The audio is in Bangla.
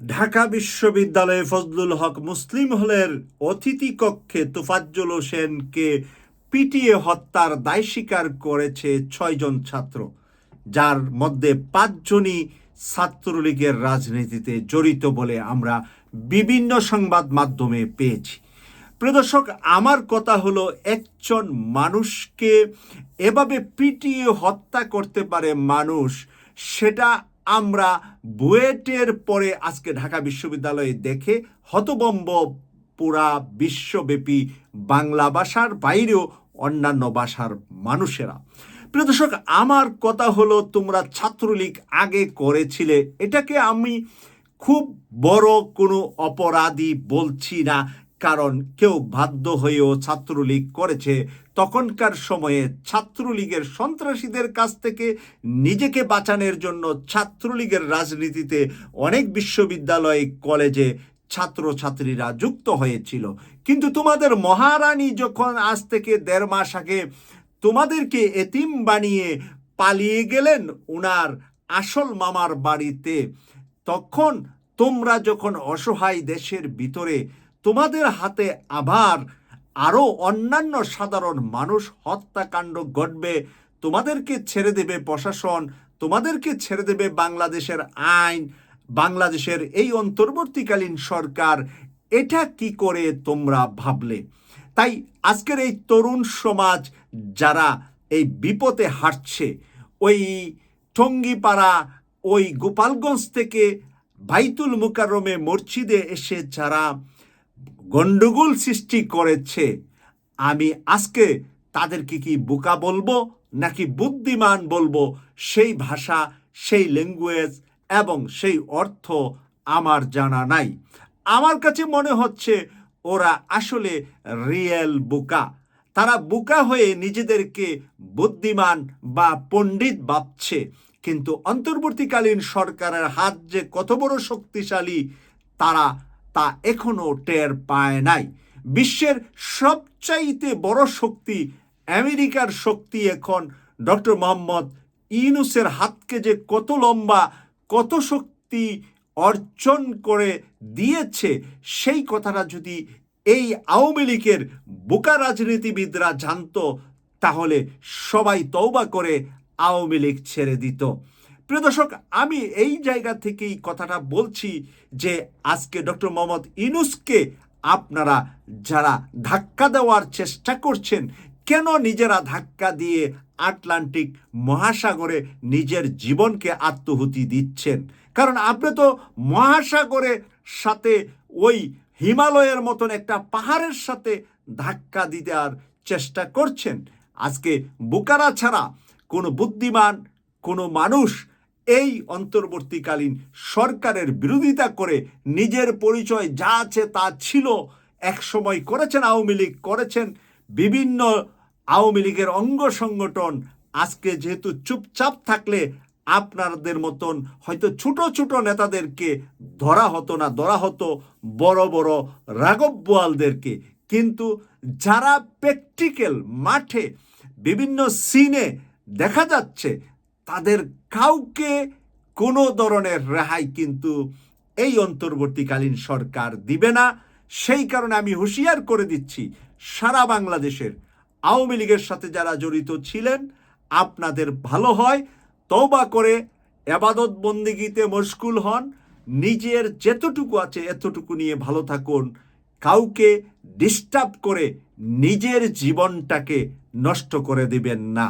ঢাকা বিশ্ববিদ্যালয়ে ফজলুল হক মুসলিম হলের অতিথি কক্ষে তোফাজ্জল হোসেনকে পিটিয়ে হত্যার দায় স্বীকার করেছে ছয়জন ছাত্র, যার মধ্যে পাঁচজনই ছাত্রলীগের রাজনীতিতে জড়িত বলে আমরা বিভিন্ন সংবাদ মাধ্যমে পেয়েছি। প্রদর্শক, আমার কথা হলো, একজন মানুষকে এভাবে পিটিয়ে হত্যা করতে পারে মানুষ, সেটা আমরা বুয়েটের পরে আজকে ঢাকা বিশ্ববিদ্যালয়ে দেখে হতবম্ব পুরা বিশ্বব্যাপী বাংলা ভাষার বাইরেও অন্যান্য ভাষার মানুষেরা। প্রিয় দর্শক, আমার কথা হলো, তোমরা ছাত্রলীগ আগে করেছিলে, এটাকে আমি খুব বড় কোনো অপরাধী বলছি না। কারণ কেউ বাধ্য হয়েও ছাত্রলীগ করেছে, তখনকার সময়ে ছাত্রলীগের সন্ত্রাসীদের কাছ থেকে নিজেকে বাঁচানোর জন্য ছাত্রলীগের রাজনীতিতে অনেক বিশ্ববিদ্যালয়, কলেজে ছাত্রছাত্রীরা যুক্ত হয়েছিল। কিন্তু তোমাদের মহারানী যখন আজ থেকে দেড় মাস আগে তোমাদেরকে এতিম বানিয়ে পালিয়ে গেলেন ওনার আসল মামার বাড়িতে, তখন তোমরা যখন অসহায় দেশের ভিতরে তোমাদের হাতে আবার আরও অন্যান্য সাধারণ মানুষ হত্যাকাণ্ড ঘটবে, তোমাদেরকে ছেড়ে দেবে প্রশাসন, তোমাদেরকে ছেড়ে দেবে বাংলাদেশের আইন, বাংলাদেশের এই অন্তর্বর্তীকালীন সরকার। এটা কি করে তোমরা ভাবলে? তাই আজকের এই তরুণ সমাজ যারা এই বিপদে হাঁটছে, ওই টঙ্গিপাড়া, ওই গোপালগঞ্জ থেকে বাইতুল মুকাররমে মসজিদে এসে যারা গন্ডগোল সৃষ্টি করেছে। আমি আজকে তাদেরকে কি বোকা বলব, নাকি বুদ্ধিমান বলব? সেই ভাষা, সেই ল্যাঙ্গুয়েজ এবং সেই অর্থ আমার জানা নাই। আমার কাছে মনে হচ্ছে ওরা আসলে রিয়েল বোকা। তারা বোকা হয়ে নিজেদেরকে বুদ্ধিমান বা পণ্ডিত ভাবছে। কিন্তু অন্তর্বর্তীকালীন সরকারের হাত যে কত বড় শক্তিশালী, তারা তা এখনও টের পায় নাই। বিশ্বের সবচাইতে বড় শক্তি আমেরিকার শক্তি এখন ডক্টর মোহাম্মদ ইউনুসের হাতকে যে কত লম্বা, কত শক্তি অর্জন করে দিয়েছে, সেই কথাটা যদি এই আওয়ামী লীগের বোকা রাজনীতিবিদরা জানতো, তাহলে সবাই তৌবা করে আওয়ামী লীগ ছেড়ে দিত। প্রিয় দর্শক, আমি এই জায়গা থেকেই কথাটা বলছি যে আজকে ডক্টর মোহাম্মদ ইনুসকে আপনারা যারা ধাক্কা দেওয়ার চেষ্টা করছেন, কেন নিজেরা ধাক্কা দিয়ে আটলান্টিক মহাসাগরে নিজের জীবনকে আত্মহুতি দিচ্ছেন? কারণ আপনি তো মহাসাগরের সাথে ওই হিমালয়ের মতন একটা পাহাড়ের সাথে ধাক্কা দিতে আর চেষ্টা করছেন। আজকে বুকারা ছাড়া কোনো বুদ্ধিমান, কোনো মানুষ এই অন্তর্বর্তীকালীন সরকারের বিরোধিতা করে নিজের পরিচয় যা আছে তা ছিল এক সময় করেছেন আওয়ামী লীগ, করেছেন বিভিন্ন আওয়ামী লীগের অঙ্গ সংগঠন। আজকে যেহেতু চুপচাপ থাকলে আপনাদের মতন হয়তো ছোট ছোট নেতাদেরকে ধরা হতো না, ধরা হতো বড় বড় রাঘব বোয়ালদেরকে। কিন্তু যারা প্র্যাকটিক্যাল মাঠে বিভিন্ন সিনে দেখা যাচ্ছে তাদের কাউকে কোনো ধরনের রেহাই কিন্তু এই অন্তর্বর্তীকালীন সরকার দিবে না। সেই কারণে আমি হুঁশিয়ার করে দিচ্ছি, সারা বাংলাদেশের আওয়ামী লীগের সাথে যারা জড়িত ছিলেন, আপনাদের ভালো হয়, তওবা করে এবাদত বন্দিগিতে মশগুল হন, নিজের যেতটুকু আছে এতটুকু নিয়ে ভালো থাকুন, কাউকে ডিস্টার্ব করে নিজের জীবনটাকে নষ্ট করে দিবেন না।